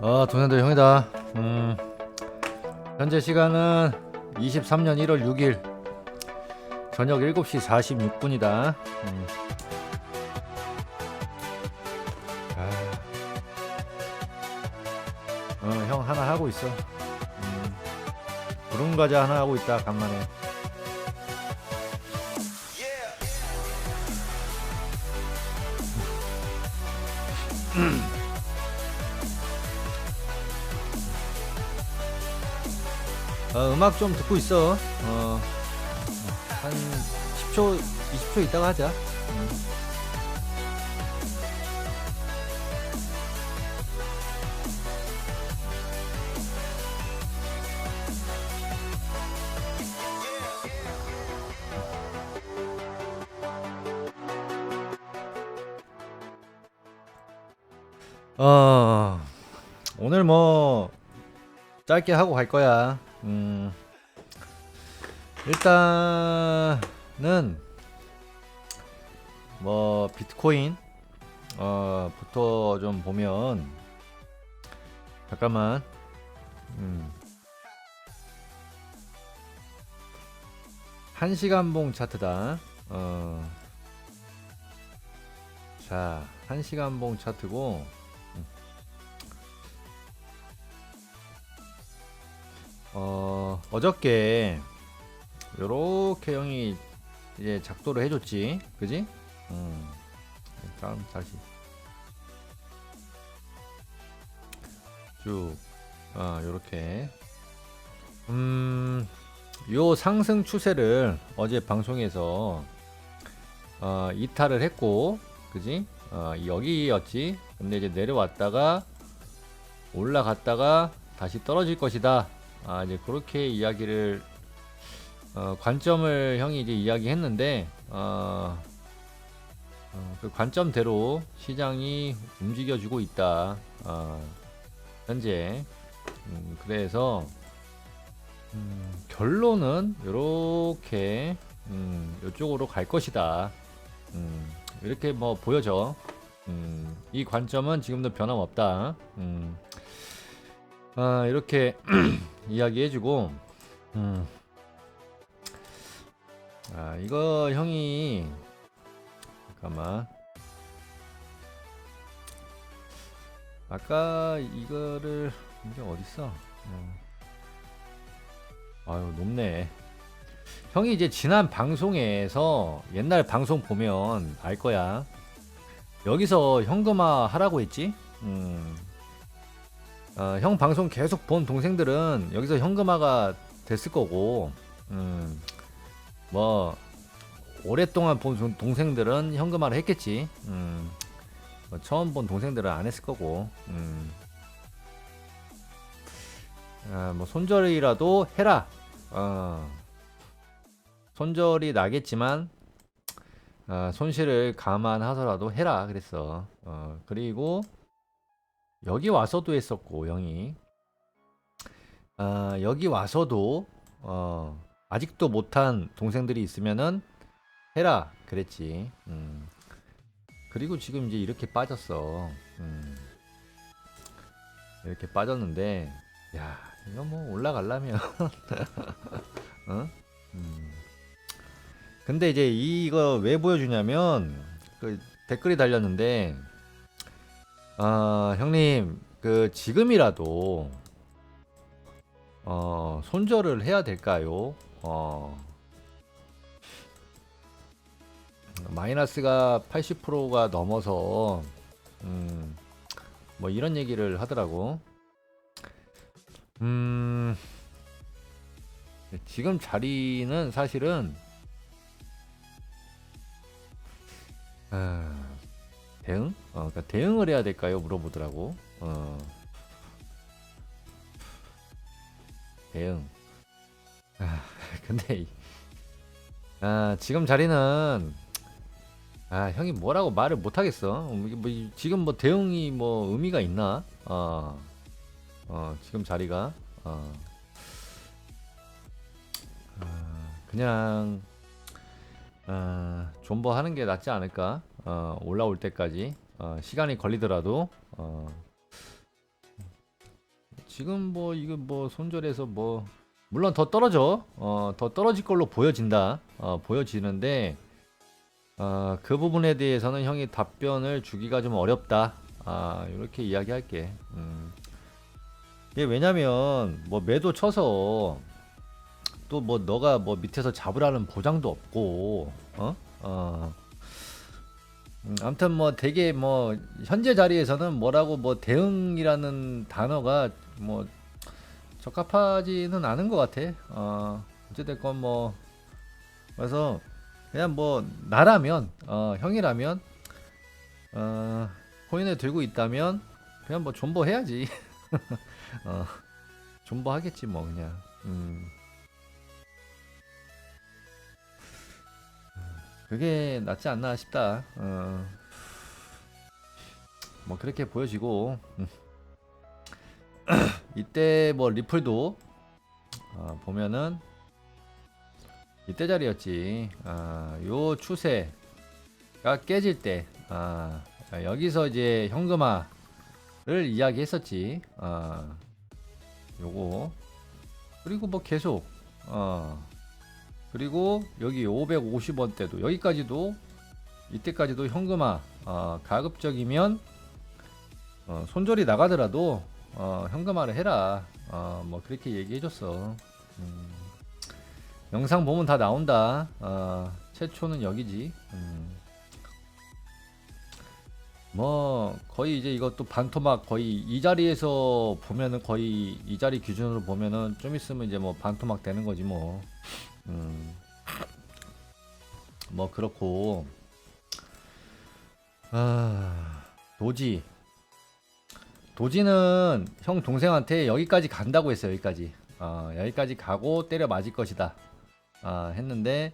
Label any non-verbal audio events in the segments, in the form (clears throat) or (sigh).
어, 동생들 형이다. 음, 현재 시간은 23년 1월 6일 저녁 7시 46분이다. 음. 아. 어, 형 하나 하고 있어. 음, 구름 과자 하나 하고 있다. 간만에. (clears throat) 어, 음악 좀 듣고 있어. 어, 한 10초, 20초 있다가 하자. 음. 어, 오늘 뭐, 짧게 하고 갈 거야. 음, 일단은 뭐 비트코인 어 부터 좀 보면 잠깐만 음. 한 시간 봉 차트다. 어. 자, 한 시간 봉 차트고 어, 어저께 요렇게 형이 이제 작도를 해줬지, 그지? 음, 다음 다시 쭉, 아, 요렇게. 음, 요 상승 추세를 어제 방송에서 어, 이탈을 했고, 그지? 어, 여기였지. 근데 이제 내려왔다가 올라갔다가 다시 떨어질 것이다. 아 이제 그렇게 이야기를 어, 관점을 형이 이제 이야기했는데 어, 어, 그 관점대로 시장이 움직여주고 있다. 어, 현재 음, 그래서 음, 결론은 이렇게 음, 이쪽으로 갈 것이다. 음, 이렇게 뭐 보여져. 음, 이 관점은 지금도 변함없다. 음, 아, 이렇게 (clears throat) 이야기해주고, 음. 아, 이거 형이, 잠깐만. 아까 이거를, 이게 어딨어? 어. 아유, 높네. 형이 이제 지난 방송에서 옛날 방송 보면 알 거야. 여기서 현금화 하라고 했지? 음. 어, 형 방송 계속 본 동생들은 여기서 현금화가 됐을 거고, 음, 뭐, 오랫동안 본 동- 동생들은 현금화를 했겠지. 음, 뭐 처음 본 동생들은 안 했을 거고, 음. 아, 뭐, 손절이라도 해라. 어, 손절이 나겠지만, 아, 손실을 감안하더라도 해라. 그랬어. 어, 그리고, 여기 와서도 했었고 형이 아, 여기 와서도 어, 아직도 못한 동생들이 있으면은 해라 그랬지 음. 그리고 지금 이제 이렇게 빠졌어 음. 이렇게 빠졌는데 야 이거 뭐 올라가려면 (laughs) 어? 음. 근데 이제 이거 왜 보여주냐면 그 댓글이 달렸는데 아, 형님, 그 지금이라도 어, 손절을 해야 될까요? 어, 마이너스가 80%가 넘어서 음, 뭐 이런 얘기를 하더라고. 음, 지금 자리는 사실은 아, 대응? 어, 그러니까 대응을 해야 될까요? 물어보더라고. 어. 대응. 아, (laughs) 근데 이- 아, 지금 자리는 아, 형이 뭐라고 말을 못 하겠어. 음, 뭐 이- 지금 뭐 대응이 뭐 의미가 있나? 어. 어, 지금 자리가 어. 아, 그냥 아, 존버 하는 게 낫지 않을까? 어, 올라올 때까지 어, 시간이 걸리더라도 어, 지금 뭐 이거 뭐 손절해서 뭐 물론 더 떨어져 어 더 떨어질 걸로 보여진다 어 보여지는데 어, 그 부분에 대해서는 형이 답변을 주기가 좀 어렵다 아 이렇게 이야기할게 음. 이게 왜냐면 뭐 매도 쳐서 또 뭐 너가 뭐 밑에서 잡으라는 보장도 없고 어? 어. 음, 아무튼 뭐 되게 뭐 현재 자리에서는 뭐라고 뭐 대응이라는 단어가 뭐 적합하지는 않은 것 같아. 어 어찌됐건 뭐 그래서 그냥 뭐 나라면 어 형이라면 어 코인을 들고 있다면 그냥 뭐 존버 해야지. (laughs) 어 존버 하겠지 뭐 그냥. 음. 그게 낫지 않나 싶다. 어. 뭐 그렇게 보여지고 음. (clears throat) 이때 뭐 리플도 어, 보면은 이때 자리였지. 아, 요 추세가 깨질 때 아, 여기서 이제 현금화를 이야기했었지. 아, 요거 그리고 뭐 계속 어, 그리고 여기 550원 대도 여기까지도 이때까지도 현금화 어, 가급적이면 어, 손절이 나가더라도 어, 현금화를 해라. 어, 뭐 그렇게 얘기해줬어. 음, 영상 보면 다 나온다. 어, 최초는 여기지. 음. 뭐 거의 이제 이것도 반토막 거의 이 자리에서 보면은 거의 이 자리 기준으로 보면은 좀 있으면 이제 뭐 반토막 되는 거지 뭐 음. 뭐 그렇고 아 도지 도지는 형 동생한테 여기까지 간다고 했어요 여기까지 어, 여기까지 가고 때려 맞을 것이다 아, 했는데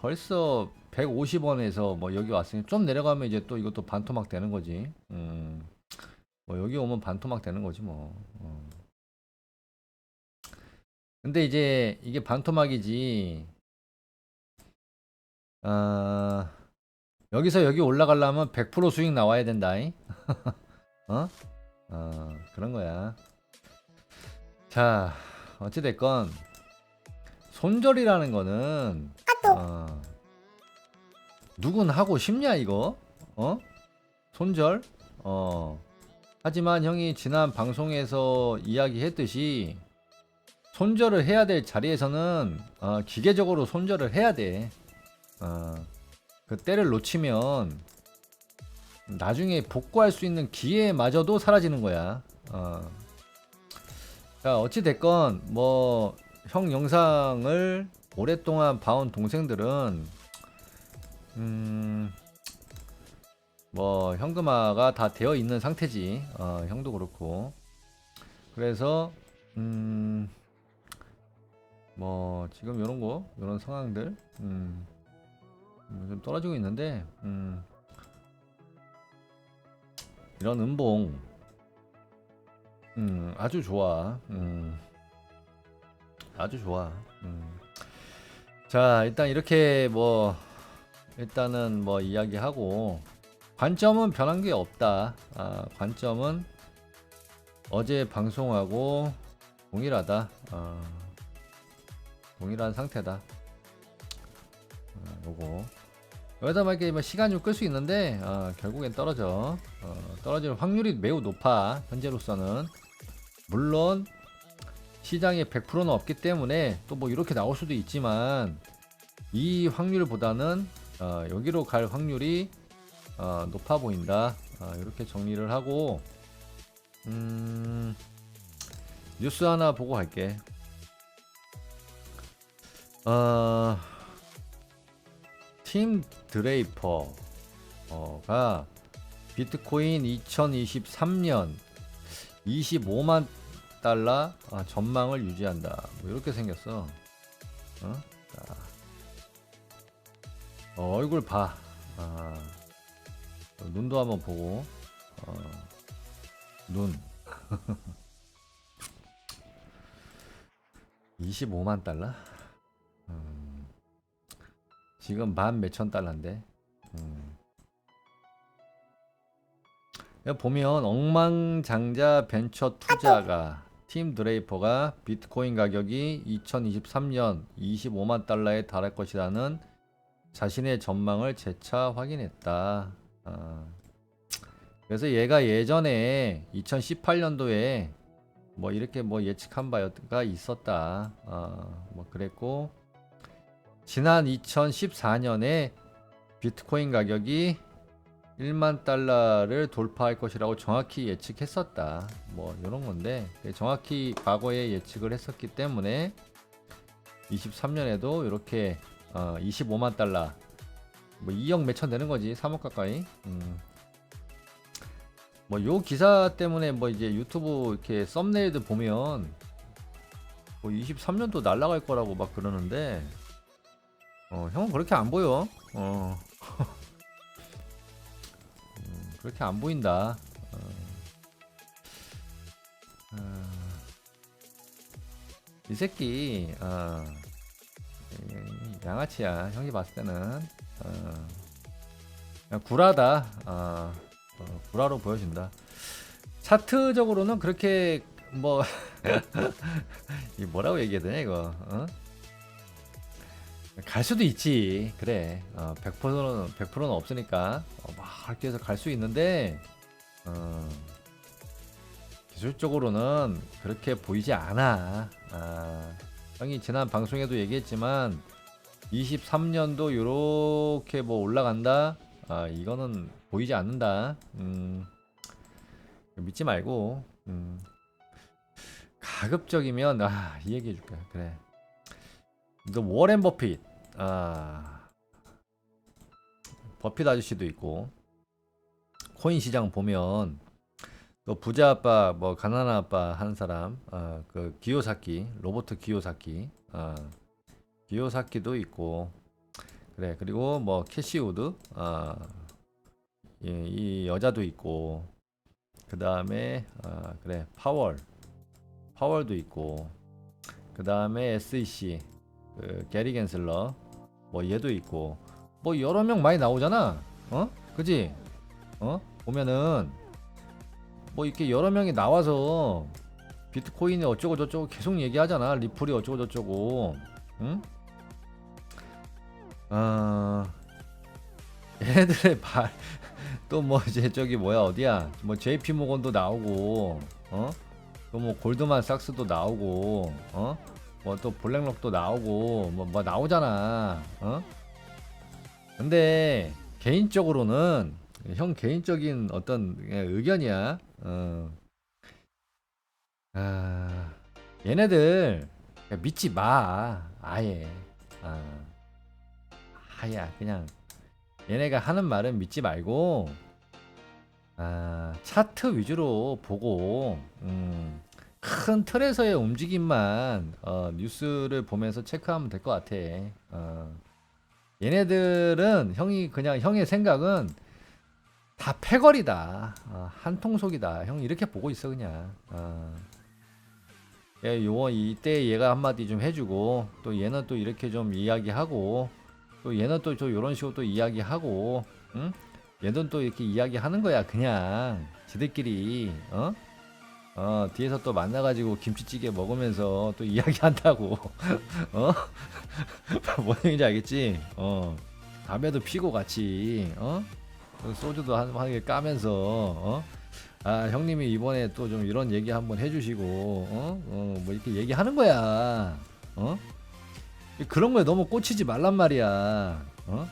벌써 150원에서 뭐 여기 왔으니 좀 내려가면 이제 또 이것도 반토막 되는 거지 음. 뭐 여기 오면 반토막 되는 거지 뭐 어. 근데 이제 이게 반토막이지. 아, 여기서 여기 올라가려면 100% 수익 나와야 된다잉. (laughs) 어? 어, 그런 거야. 자, 어찌됐건, 손절이라는 거는, 어, 누군 하고 싶냐, 이거? 어? 손절? 어. 하지만 형이 지난 방송에서 이야기했듯이, 손절을 해야 될 자리에서는 어, 기계적으로 손절을 해야 돼. 어, 그 때를 놓치면 나중에 복구할 수 있는 기회마저도 사라지는 거야. 어. 자 어찌 됐건 뭐 형 영상을 오랫동안 봐온 동생들은 음. 뭐 현금화가 다 되어 있는 상태지. 어, 형도 그렇고. 그래서 음. 뭐 지금 이런 거 이런 상황들 음, 음, 좀 떨어지고 있는데 음, 이런 음봉 음, 아주 좋아 음, 아주 좋아 음. 자 일단 이렇게 뭐 일단은 뭐 이야기하고 관점은 변한 게 없다 아, 관점은 어제 방송하고 동일하다 어. 동일한 상태다. 어, 요거. 여기다 막 이렇게 뭐 시간 좀 끌 수 있는데 어, 결국엔 떨어져. 어, 떨어질 확률이 매우 높아 현재로서는. 물론 시장에 100%는 없기 때문에 또 뭐 이렇게 나올 수도 있지만 이 확률보다는 어, 여기로 갈 확률이 어, 높아 보인다. 어, 이렇게 정리를 하고 음, 뉴스 하나 보고 갈게 어, 팀 드레이퍼가 비트코인 2023년 25만 달러 아, 전망을 유지한다. 뭐 이렇게 생겼어. 어? 자. 어, 얼굴 봐. 아, 눈도 한번 보고. 어, 눈. (laughs) 25만 달러? 음, 지금 만 몇천 달러인데. 음. 보면 억망장자 벤처 투자가 팀 드레이퍼가 비트코인 가격이 2023년 25만 달러에 달할 것이라는 자신의 전망을 재차 확인했다. 아. 그래서 얘가 예전에 2018년도에 뭐 이렇게 뭐 예측한 바가 있었다. 아, 뭐 그랬고 지난 2014년에 비트코인 가격이 1만 달러를 돌파할 것이라고 정확히 예측했었다. 뭐 이런 건데 정확히 과거에 예측을 했었기 때문에 23년에도 이렇게 어, 25만 달러 뭐 2억 몇천 되는 거지 3억 가까이. 음. 뭐요 기사 때문에 뭐 이제 유튜브 이렇게 썸네일들 보면 뭐 23년도 날라갈 거라고 막 그러는데 어 형은 그렇게 안 보여. 어. (laughs) 음, 그렇게 안 보인다. 어. 어. 이 새끼 어. 이- 양아치야 형이 봤을 때는 어. 그냥 구라다 어. 어, 구라로 보여진다 차트적으로는 그렇게 뭐 (laughs) 이 뭐라고 얘기해야 되냐 이거 어? 갈 수도 있지. 그래. 어, 100%는 100%는 없으니까. 어, 막 이렇게 해서 갈 수 있는데 어, 기술적으로는 그렇게 보이지 않아. 아, 형이 지난 방송에도 얘기했지만 23년도 요렇게 뭐 올라간다? 아 이거는 보이지 않는다. 음, 믿지 말고 음, 가급적이면 아 이 얘기 해 줄까 그래. 너 워렌 버핏 아. 버핏 아저씨도 있고. 코인 시장 보면 또 부자 아빠 뭐 가난한 아빠 하는 사람 아그 기요사키 로버트 기요사키 아 기요사키도 있고. 그래 그리고 뭐 캐시우드 아 예, 이 여자도 있고. 그 다음에 아 그래 파월 파월도 있고. 그 다음에 SEC 그 게리 겐슬러 뭐 얘도 있고. 뭐 여러 명 많이 나오잖아. 어? 그지? 어? 보면은 뭐 이렇게 여러 명이 나와서 비트코인이 어쩌고 저쩌고 계속 얘기하잖아. 리플이 어쩌고 저쩌고. 응? 어 (laughs) 얘네들의 발 또 뭐 이제 저기 뭐야 어디야? 뭐 JP 모건도 나오고 어? 또 뭐 골드만 삭스도 나오고 어 뭐또 블랙록도 나오고 뭐, 뭐 나오잖아. 어? 근데 개인적으로는 형 개인적인 어떤 의견이야. 어. 아, 얘네들 믿지 마. 아예. 아, 아야 그냥. 얘네가 하는 말은 믿지 말고 아, 차트 위주로 보고 음, 큰 틀에서의 움직임만 어, 뉴스를 보면서 체크하면 될 것 같아. 어. 얘네들은 형이 그냥 형의 생각은 다 패거리다. 어, 한통속이다. 형 이렇게 보고 있어 그냥. 어. 예, 요 이때 얘가 한마디 좀 해주고 또 얘는 또 이렇게 좀 이야기하고 또 얘는 또 저 요런 식으로 또 이야기하고 응? 얘는 또 이렇게 이야기하는 거야 그냥 지들끼리 어? 어 뒤에서 또 만나가지고 김치찌개 먹으면서 또 (laughs) 이야기한다고 어? (laughs) 뭔 얘기인지 알겠지? 어 담배도 피고 같이 어? 또 소주도 한 한개 까면서 어? 아 형님이 이번에 또 좀 이런 얘기 한번 해주시고 어? 어, 뭐 이렇게 얘기하는 거야 어? 그런 거에 너무 꽂히지 말란 말이야 어?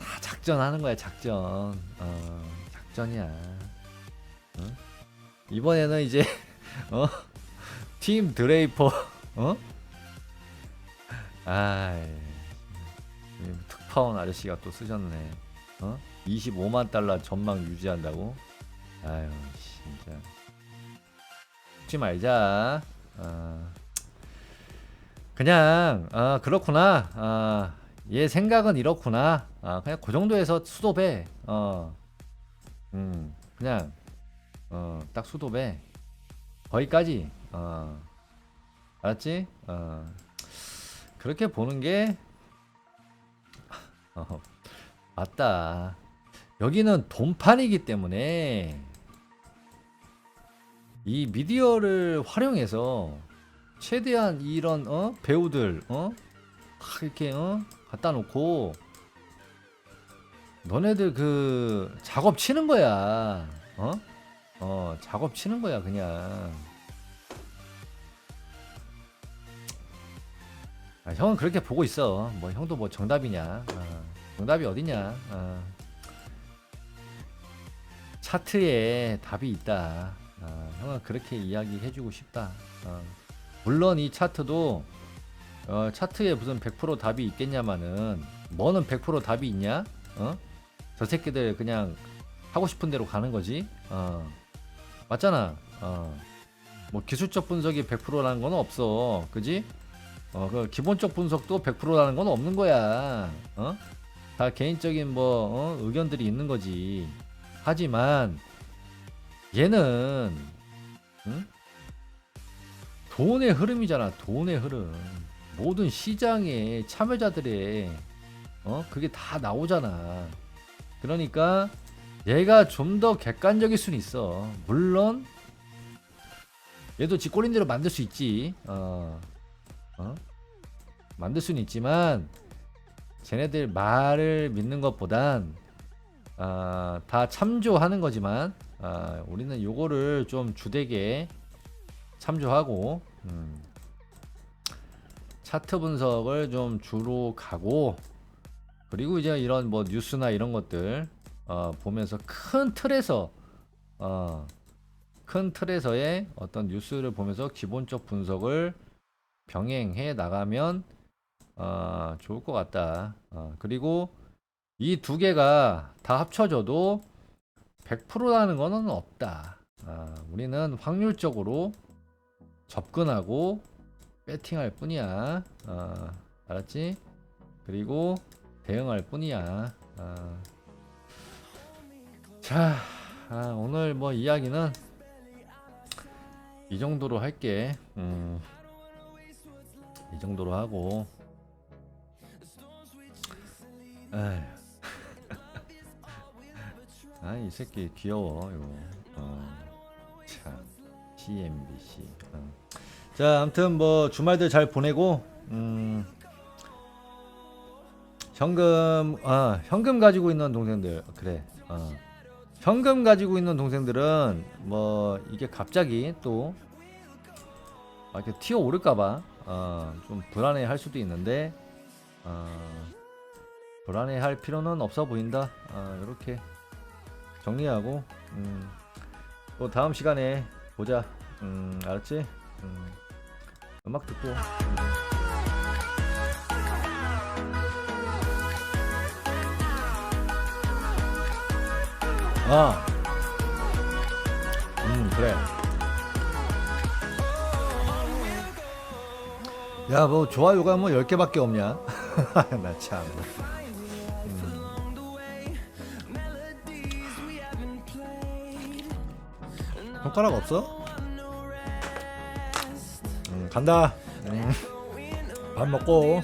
다 작전하는 거야 작전 어 작전이야 어? 이번에는 이제 (laughs) 어? 팀 드레이퍼 어? 아이 특파원 아저씨가 또 쓰셨네. 어? 25만 달러 전망 유지한다고? 아유 진짜. 죽지 말자. 어. 그냥 아 그렇구나. 아, 얘 생각은 이렇구나. 아 그냥 그 정도에서 수도배. 어. 음, 그냥 어 딱 수도배. 거기까지. 어 알았지? 어 그렇게 보는 게 어, 맞다. 여기는 돈판이기 때문에 이 미디어를 활용해서 최대한 이런 어 배우들 어막 이렇게 어 갖다 놓고 너네들 그 작업 치는 거야. 어? 어 작업 치는 거야 그냥 아, 형은 그렇게 보고 있어 뭐 형도 뭐 정답이냐 어, 정답이 어디냐 어. 차트에 답이 있다 어, 형은 그렇게 이야기해주고 싶다 어. 물론 이 차트도 어, 차트에 무슨 100% 답이 있겠냐마는 뭐는 100% 답이 있냐 어? 저 새끼들 그냥 하고 싶은 대로 가는 거지 어. 맞잖아 어. 뭐 기술적 분석이 100%라는 건 없어 그지 어, 그 기본적 분석도 100%라는 건 없는 거야. 어? 다 개인적인 뭐 어? 의견들이 있는 거지. 하지만 얘는 응? 돈의 흐름이잖아. 돈의 흐름. 모든 시장의 참여자들의 어 그게 다 나오잖아. 그러니까 얘가 좀 더 객관적일 수는 있어. 물론 얘도 지 꼴린 대로 만들 수 있지. 어. 어? 만들 수는 있지만 쟤네들 말을 믿는 것보단 아, 다 참조하는 거지만 아, 우리는 요거를 좀 주되게 참조하고 음, 차트 분석을 좀 주로 가고 그리고 이제 이런 뭐 뉴스나 이런 것들 어, 보면서 큰 틀에서 어, 큰 틀에서의 어떤 뉴스를 보면서 기본적 분석을 병행해 나가면 어, 좋을 것 같다. 어, 그리고 이 두 개가 다 합쳐져도 100%라는 거는 없다. 어, 우리는 확률적으로 접근하고 배팅할 뿐이야. 어, 알았지? 그리고 대응할 뿐이야. 어. 자, 아, 오늘 뭐 이야기는 이 정도로 할게. 음. 이 정도로 하고 (laughs) 아이 새끼 귀여워 이거 어, 참 CNBC 어. 자 아무튼 뭐 주말들 잘 보내고 음 현금 아 현금 가지고 있는 동생들 그래 어 현금 가지고 있는 동생들은 뭐 이게 갑자기 또 아, 이렇게 튀어 오를까봐 어, 좀 불안해 할 수도 있는데 어, 불안해 할 필요는 없어 보인다. 어, 이렇게 정리하고 음, 또 다음 시간에 보자. 음, 알았지? 음, 음악 듣고 아, 음 그래 야, 뭐 좋아요가 뭐 10개밖에 없냐? (laughs) 나 참. 음. 손가락 없어? 음, 간다. 음. 밥 먹고